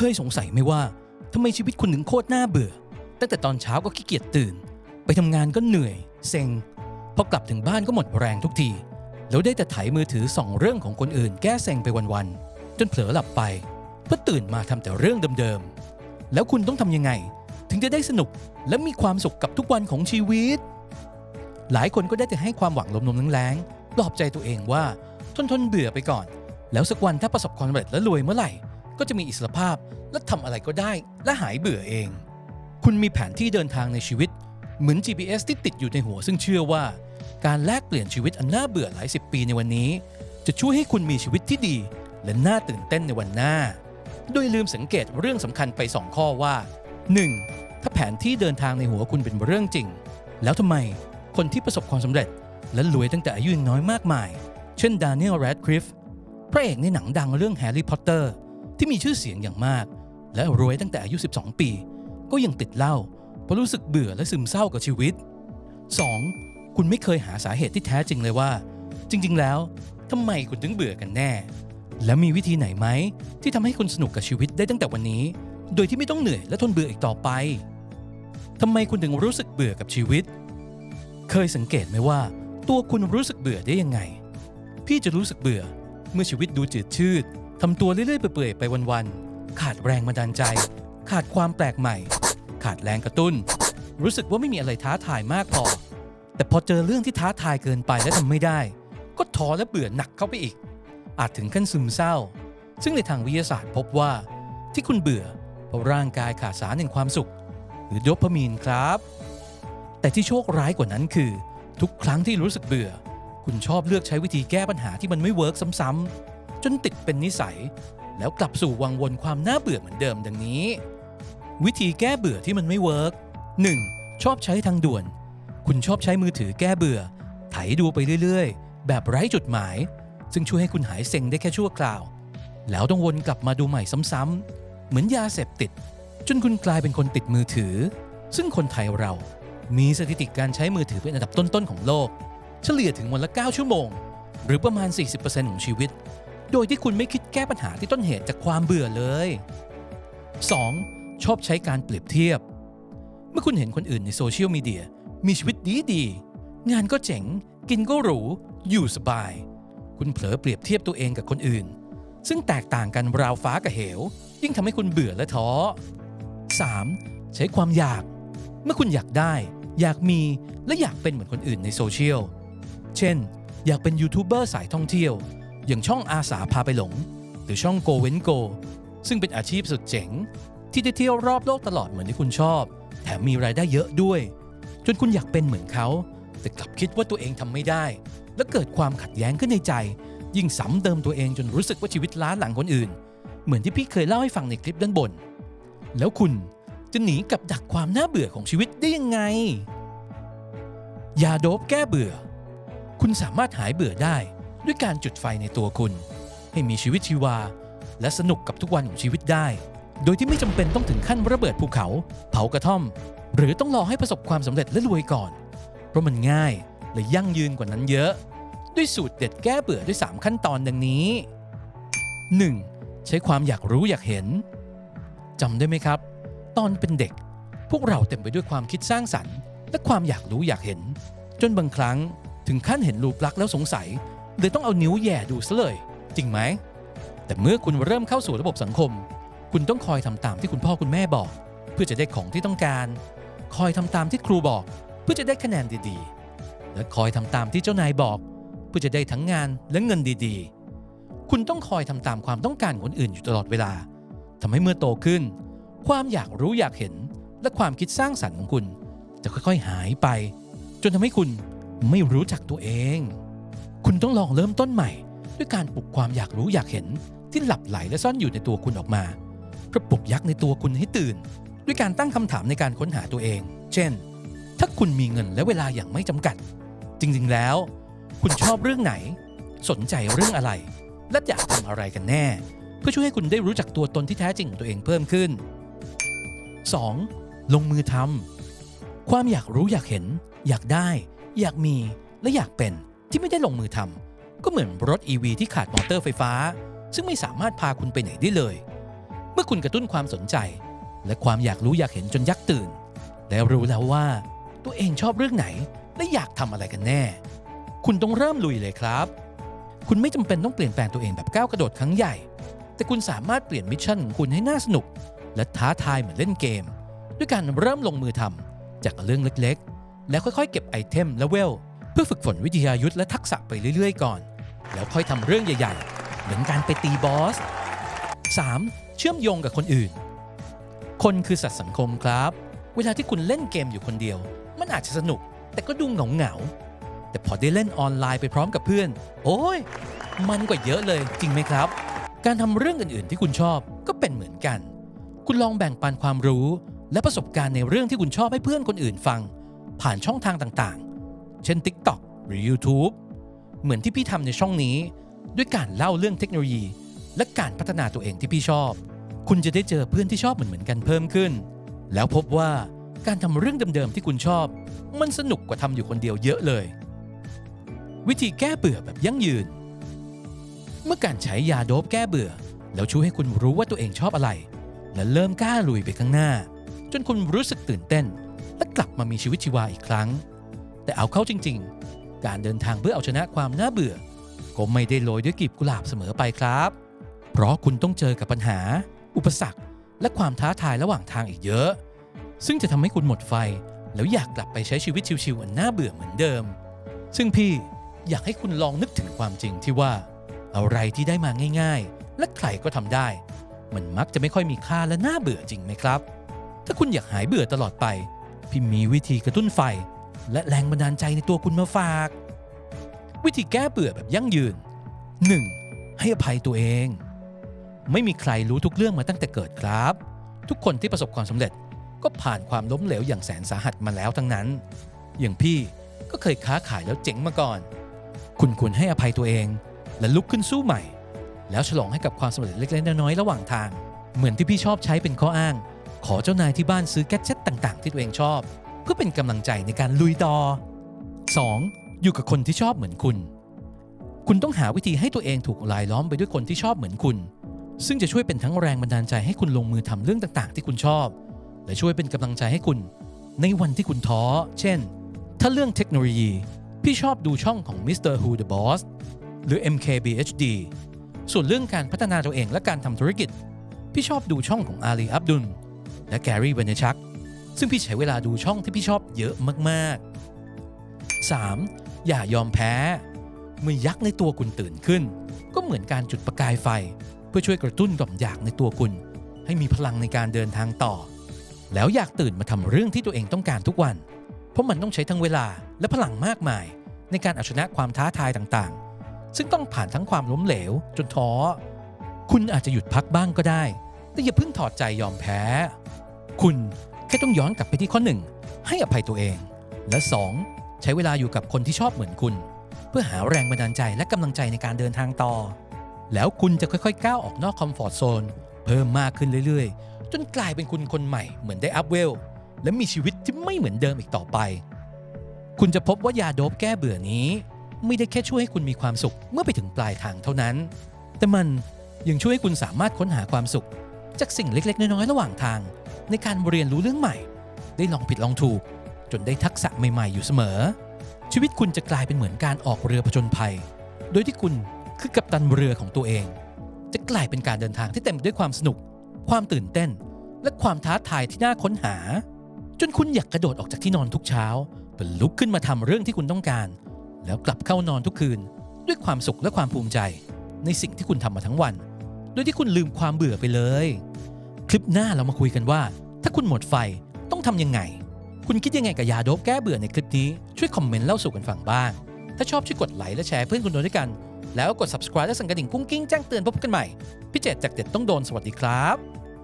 เคยสงสัยไหมว่าทำไมชีวิตคุณถึงโคตรน่าเบื่อ ตั้งแต่ตอนเช้าก็ขี้เกียจตื่น ไปทำงานก็เหนื่อย เซ็ง พอกลับถึงบ้านก็หมดแรงทุกที แล้วได้แต่ไถมือถือส่องเรื่องของคนอื่น แก้เซ็งไปวันๆ จนเผลอหลับไป เพื่อตื่นมาทำแต่เรื่องเดิมๆ แล้วคุณต้องทำยังไง ถึงจะได้สนุกและมีความสุขกับทุกวันของชีวิต หลายคนก็ได้แต่ให้ความหวังลมๆแรงๆปลอบใจตัวเองว่าทนทนๆเบื่อไปก่อน แล้วสักวันถ้าประสบความสำเร็จและรวยเมื่อไหร่ ก็จะมีอิสรภาพและทำอะไรก็ได้และหายเบื่อเอง คุณมีแผนที่เดินทางในชีวิต เหมือน GPS ที่ติดอยู่ในหัวซึ่งเชื่อว่า การแลกเปลี่ยนชีวิตอันน่าเบื่อหลายสิบปีในวันนี้ จะช่วยให้คุณมีชีวิตที่ดี และน่าตื่นเต้นในวันหน้า โดยลืมสังเกตเรื่องสำคัญไป 2 ข้อว่า 1. ถ้าแผนที่เดินทางในหัวคุณเป็นเรื่องจริง แล้วทำไมคนที่ประสบความสำเร็จ และรวยตั้งแต่อายุยังน้อยมากมาย เช่นดานิเอลแรดคลิฟพระเอกในหนังดังเรื่องแฮร์รี่พอตเตอร์ ที่มีชื่อเสียงอย่างมาก และรวยตั้งแต่อายุ 12 ปี ก็ยังติดเหล้าเพราะรู้สึกเบื่อและซึมเศร้ากับชีวิต 2. คุณไม่เคยหาสาเหตุที่แท้จริงเลยว่า จริง ๆ แล้วทำไมคุณถึงเบื่อกันแน่ และมีวิธีไหนไหมที่ทำให้คุณสนุกกับชีวิตได้ตั้งแต่วันนี้ โดยที่ไม่ต้องเหนื่อยและทนเบื่ออีกต่อไปทำไมคุณถึงรู้สึกเบื่อกับชีวิต เคยสังเกตไหมว่า ตัวคุณรู้สึกเบื่อได้ยังไง พี่จะรู้สึกเบื่อเมื่อชีวิตดูจืดชืด ทำตัวเรื่อยๆเปื่อยๆไปวันๆ ขาดแรงบันดาลใจ ขาดความแปลกใหม่ ขาดแรงกระตุ้น รู้สึกว่าไม่มีอะไรท้าทายมากพอ แต่พอเจอเรื่องที่ท้าทายเกินไปและทำไม่ได้ ก็ท้อและเบื่อหนักเข้าไปอีก อาจถึงขั้นซึมเศร้า ซึ่งในทางวิทยาศาสตร์พบว่า ที่คุณเบื่อเพราะร่างกายขาดสารแห่งความสุข หรือโดปามีนครับ แต่ที่โชคร้ายกว่านั้นคือ ทุกครั้งที่รู้สึกเบื่อ คุณชอบเลือกใช้วิธีแก้ปัญหาที่มันไม่เวิร์กซ้ำๆ จนติดเป็นนิสัย แล้วกลับสู่วังวนความน่าเบื่อเหมือนเดิมดังนี้ วิธีแก้เบื่อที่มันไม่เวิร์ก 1. ชอบใช้ทางด่วน คุณชอบใช้มือถือแก้เบื่อ ไถดูไปเรื่อยๆ แบบไร้จุดหมาย ซึ่งช่วยให้คุณหายเซ็งได้แค่ชั่วคราว แล้วต้องวนกลับมาดูใหม่ซ้ำๆเหมือนยาเสพติด จนคุณกลายเป็นคนติดมือถือ ซึ่งคนไทยเรามีสถิติการใช้มือถือเป็นอันดับต้นๆของโลก เฉลี่ยถึงวันละ 9 ชั่วโมง หรือประมาณ 40%ของชีวิต โดยที่คุณไม่คิดแก้ปัญหาที่ต้นเหตุจากความเบื่อเลย 2. ชอบใช้การเปรียบเทียบ เมื่อคุณเห็นคนอื่นในโซเชียลมีเดียมีชีวิตดีดีงานก็เจ๋ง กินก็หรู อยู่สบาย คุณเผลอเปรียบเทียบตัวเองกับคนอื่น ซึ่งแตกต่างกันราวฟ้ากับเหว ยิ่งทำให้คุณเบื่อและท้อ 3. ใช้ความอยาก เมื่อคุณอยากได้ อยากมีและอยากเป็นเหมือนคนอื่นในโซเชียล เช่น อยากเป็นยูทูบเบอร์สายท่องเที่ยว อย่างช่องอาสาพาไปหลง หรือช่อง Go เว้น Go ซึ่งเป็นอาชีพสุดเจ๋ง ที่ได้เที่ยวรอบโลกตลอดเหมือนที่คุณชอบ แถมมีรายได้เยอะด้วย จนคุณอยากเป็นเหมือนเขา แต่กลับคิดว่าตัวเองทำไม่ได้ และเกิดความขัดแย้งขึ้นในใจ ยิ่งซ้ำเติมตัวเองจนรู้สึกว่าชีวิตล้าหลังคนอื่น เหมือนที่พี่เคยเล่าให้ฟังในคลิปด้านบน แล้วคุณจะหนีกับดักความน่าเบื่อของชีวิตได้ยังไงยาโดบแก้เบื่อ คุณสามารถหายเบื่อได้ ด้วยการจุดไฟในตัวคุณ ให้มีชีวิตชีวา และสนุกกับทุกวันของชีวิตได้ โดยที่ไม่จำเป็นต้องถึงขั้นระเบิดภูเขา เผากระท่อม หรือต้องรอให้ประสบความสำเร็จและรวยก่อน เพราะมันง่ายและยั่งยืนกว่านั้นเยอะ ด้วยสูตรเด็ดแก้เบื่อด้วย 3 ขั้นตอนดังนี้ 1. ใช้ความอยากรู้อยากเห็นจำได้ไหมครับ ตอนเป็นเด็ก พวกเราเต็มไปด้วยความคิดสร้างสรรค์ และความอยากรู้อยากเห็น จนบางครั้งถึงขั้นเห็นรูปลักษณ์แล้วสงสัย เลยต้องเอานิ้วแย่ดูซะเลย จริงไหม แต่เมื่อคุณเริ่มเข้าสู่ระบบสังคม คุณต้องคอยทำตามที่คุณพ่อคุณแม่บอก เพื่อจะได้ของที่ต้องการ คอยทำตามที่ครูบอก เพื่อจะได้คะแนนดีๆ และคอยทำตามที่เจ้านายบอก เพื่อจะได้ทั้งงานและเงินดีๆ คุณต้องคอยทำตามความต้องการของคนอื่นอยู่ตลอดเวลาทำให้เมื่อโตขึ้น ความอยากรู้อยากเห็นและความคิดสร้างสรรค์ของคุณ จะค่อยๆหายไป จนทำให้คุณไม่รู้จักตัวเอง คุณต้องลองเริ่มต้นใหม่ ด้วยการปลุกความอยากรู้อยากเห็นที่หลับไหลและซ่อนอยู่ในตัวคุณออกมาเพื่อปลุกยักษ์ในตัวคุณให้ตื่น ด้วยการตั้งคำถามในการค้นหาตัวเอง เช่น ถ้าคุณมีเงินและเวลาอย่างไม่จำกัด จริงๆแล้ว คุณชอบเรื่องไหน สนใจเรื่องอะไร และอยากทำอะไรกันแน่ เพื่อช่วยให้คุณได้รู้จักตัวตนที่แท้จริงของตัวเองเพิ่มขึ้น 2. ลงมือทำความอยากรู้อยากเห็น อยากได้ อยากมีและอยากเป็น ที่ไม่ได้ลงมือทำก็เหมือนรถ EV ที่ขาดมอเตอร์ไฟฟ้า ซึ่งไม่สามารถพาคุณไปไหนได้เลย เมื่อคุณกระตุ้นความสนใจ และความอยากรู้อยากเห็นจนยักตื่น แล้วรู้แล้วว่า ตัวเองชอบเรื่องไหน และอยากทำอะไรกันแน่ คุณต้องเริ่มลุยเลยครับ คุณไม่จำเป็นต้องเปลี่ยนแปลงตัวเองแบบก้าวกระโดดครั้งใหญ่ แต่คุณสามารถเปลี่ยนมิชชั่นของคุณให้น่าสนุก และท้าทายเหมือนเล่นเกม ด้วยการเริ่มลงมือทำจากเรื่องเล็กๆ แล้วค่อยๆ เก็บไอเทมและเวล พื่อฝึกฝนวิทยายุทธและทักษะไปเรื่อยๆ ก่อน แล้วค่อยทำเรื่องใหญ่ๆ เหมือนการไปตีบอส 3. เชื่อมโยงกับคนอื่น คนคือสัตว์สังคมครับ เวลาที่คุณเล่นเกมอยู่คนเดียว มันอาจจะสนุก แต่ก็ดูเหงาเหงาๆแต่พอได้เล่นออนไลน์ไปพร้อมกับเพื่อน โอ้ย มันกว่าเยอะเลยจริงไหมครับ การทำเรื่องอื่นๆ ที่คุณชอบก็เป็นเหมือนกัน คุณลองแบ่งปันความรู้ และประสบการณ์ในเรื่องที่คุณชอบให้เพื่อนคนอื่นฟัง ผ่านช่องทางต่างๆ เช่น TikTok หรือ YouTube เหมือนที่พี่ทำในช่องนี้ ด้วยการเล่าเรื่องเทคโนโลยี และการพัฒนาตัวเองที่พี่ชอบ คุณจะได้เจอเพื่อนที่ชอบเหมือนๆกันเพิ่มขึ้น แล้วพบว่าการทำเรื่องเดิมๆที่คุณชอบ มันสนุกกว่าทำอยู่คนเดียวเยอะเลย วิธีแก้เบื่อแบบยั่งยืน เมื่อการใช้ยาโดบแก้เบื่อ แล้วช่วยให้คุณรู้ว่าตัวเองชอบอะไร และเริ่มกล้าลุยไปข้างหน้า จนคุณรู้สึกตื่นเต้น และกลับมามีชีวิตชีวาอีกครั้ง แต่เอาเข้าจริง ๆ การเดินทางเพื่อเอาชนะความน่าเบื่อ ก็ไม่ได้โรยด้วยกลีบกุหลาบเสมอไปครับ เพราะคุณต้องเจอกับปัญหา อุปสรรค และความท้าทายระหว่างทางอีกเยอะ ซึ่งจะทำให้คุณหมดไฟ แล้วอยากกลับไปใช้ชีวิตชิวๆอันน่าเบื่อเหมือนเดิม ซึ่งพี่อยากให้คุณลองนึกถึงความจริงที่ว่า อะไรที่ได้มาง่าย ๆ และใครก็ทำได้ มันมักจะไม่ค่อยมีค่าและน่าเบื่อจริงไหมครับ ถ้าคุณอยากหายเบื่อตลอดไป พี่มีวิธีกระตุ้นไฟ และแรงบันดาลใจในตัวคุณมาฝาก วิธีแก้เบื่อแบบยั่งยืน 1. ให้อภัยตัวเอง ไม่มีใครรู้ทุกเรื่องมาตั้งแต่เกิดครับ ทุกคนที่ประสบความสำเร็จก็ผ่านความล้มเหลวอย่างแสนสาหัสมาแล้วทั้งนั้น อย่างพี่ก็เคยค้าขายแล้วเจ๋งมาก่อน คุณควรให้อภัยตัวเอง และลุกขึ้นสู้ใหม่ แล้วฉลองให้กับความสำเร็จเล็กๆน้อยๆระหว่างทาง เหมือนที่พี่ชอบใช้เป็นข้ออ้าง ขอเจ้านายที่บ้านซื้อแกดเจ็ตต่าง ๆ ที่ตัวเองชอบ พื่อเป็นกำลังใจในการลุยต่อ 2. อยู่กับคนที่ชอบเหมือนคุณ คุณต้องหาวิธีให้ตัวเองถูกลายล้อมไปด้วยคนที่ชอบเหมือนคุณ ซึ่งจะช่วยเป็นทั้งแรงบันดาลใจให้คุณลงมือทำเรื่องต่าง ๆ ที่คุณชอบ และช่วยเป็นกำลังใจให้คุณ ในวันที่คุณท้อ เช่น ถ้าเรื่องเทคโนโลยี พี่ชอบดูช่องของ Mr. Who the Boss หรือ MKBHD ส่วนเรื่องการพัฒนาตัวเองและการทำธุรกิจ พี่ชอบดูช่องของอาลีอับดุลและแกรี่เวเนชัก ซึ่งพี่ใช้เวลาดูช่องที่พี่ชอบเยอะมากๆ 3. อย่ายอมแพ้ เมื่อยักษ์ในตัวคุณตื่นขึ้น ก็เหมือนการจุดประกายไฟ เพื่อช่วยกระตุ้นต่อมอยากในตัวคุณ ให้มีพลังในการเดินทางต่อ แล้วอยากตื่นมาทำเรื่องที่ตัวเองต้องการทุกวัน เพราะมันต้องใช้ทั้งเวลาและพลังมากมาย ในการเอาชนะความท้าทายต่างๆ ซึ่งต้องผ่านทั้งความล้มเหลว จนท้อ คุณอาจจะหยุดพักบ้างก็ได้ แต่อย่าเพิ่งถอดใจยอมแพ้ คุณ แค่ต้องย้อนกลับไปที่ข้อหนึ่งให้อภัยตัวเอง และ 2. ใช้เวลาอยู่กับคนที่ชอบเหมือนคุณ เพื่อหาแรงบันดาลใจและกำลังใจในการเดินทางต่อ แล้วคุณจะค่อยๆ ก้าวออกนอกคอมฟอร์ทโซนเพิ่มมากขึ้นเรื่อยๆ จนกลายเป็นคุณคนใหม่เหมือนได้อัพเวลและมีชีวิตที่ไม่เหมือนเดิมอีกต่อไป คุณจะพบว่ายาโดบแก้เบื่อนี้ ไม่ได้แค่ช่วยให้คุณมีความสุขเมื่อไปถึงปลายทางเท่านั้น แต่มันยังช่วยให้คุณสามารถค้นหาความสุข จากสิ่งเล็กๆ น้อยๆ ระหว่างทาง ในการเรียนรู้เรื่องใหม่ ได้ลองผิดลองถูก จนได้ทักษะใหม่ๆ อยู่เสมอ ชีวิตคุณจะกลายเป็นเหมือนการออกเรือผจญภัย โดยที่คุณคือกัปตันเรือของตัวเอง จะกลายเป็นการเดินทางที่เต็มไปด้วยความสนุก ความตื่นเต้น และความท้าทายที่น่าค้นหา จนคุณอยากกระโดดออกจากที่นอนทุกเช้าเพื่อลุกขึ้นมาทำเรื่องที่คุณต้องการ แล้วกลับเข้านอนทุกคืน ด้วยความสุขและความภูมิใจ ในสิ่งที่คุณทำมาทั้งวัน โดยที่คุณลืมความเบื่อไปเลย คลิปหน้าเรามาคุยกันว่า ถ้าคุณหมดไฟต้องทำยังไง คุณคิดยังไงกับยาโดบแก้เบื่อในคลิปนี้ ช่วยคอมเมนต์เล่าสู่กันฟังบ้าง ถ้าชอบช่วยกดไลค์และแชร์เพื่อนคุณด้วยกัน แล้วกด subscribe และสั่นกระดิ่งกุ้งกิ้งแจ้งเตือนพบกันใหม่พี่เจตจากเด็ดต้องโดนสวัสดีครับ